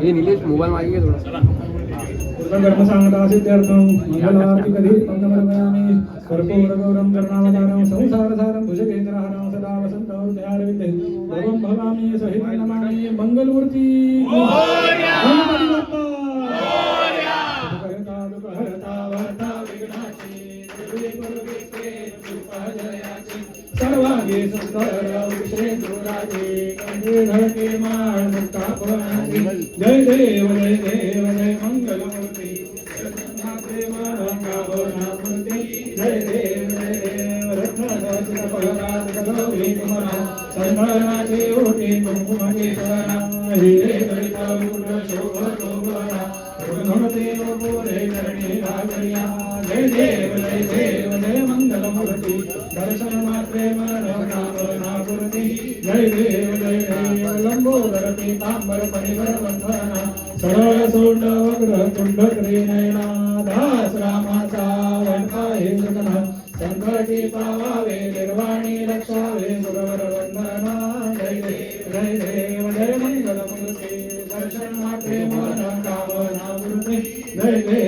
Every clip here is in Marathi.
हे निलेश मोबाईल मागे थोडा. कर्म सांगता सिद्ध्यर्थम मंगलारती कधी? पंगमरमयामी कर्पूरगौरम कर्णावतारम संसारसारम भुजगेंद्रहारम सदा भवामी सहित नमामि सर्वांगी सुंदर विश्वेंद्राजी कंठी ढळके माळ मुक्ता जय देव जय देव जय मंगलमूर्ती जगन्नाथे जय देव जय देव रत्नदासित ओटे कुंकुमाचे सवना हिरे गणिता गुण शोभतो बना गुणवते करणे लागरिया जय देव जय देव जय मंगलमूर्ती। दर्शन मात्रे मनोकामनापूर्ती जय देव जय देव लंबोदर पीतांबर परिवर बंधना सरळ सोंड वग्र कुंड त्रिनयना दास रामाचा वंकाहे जगना संकटी पावावे निर्वाणी रक्षावे गुरवर वंदना। जय देव जय देव जय मंगलमूर्ती। दर्शन मात्रे मन जय देव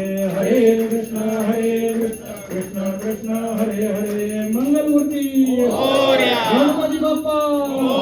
कृष्ण कृष्ण हरे हरे मंगलमूर्ती. हो, हो, हो. गणपती बाप्पा.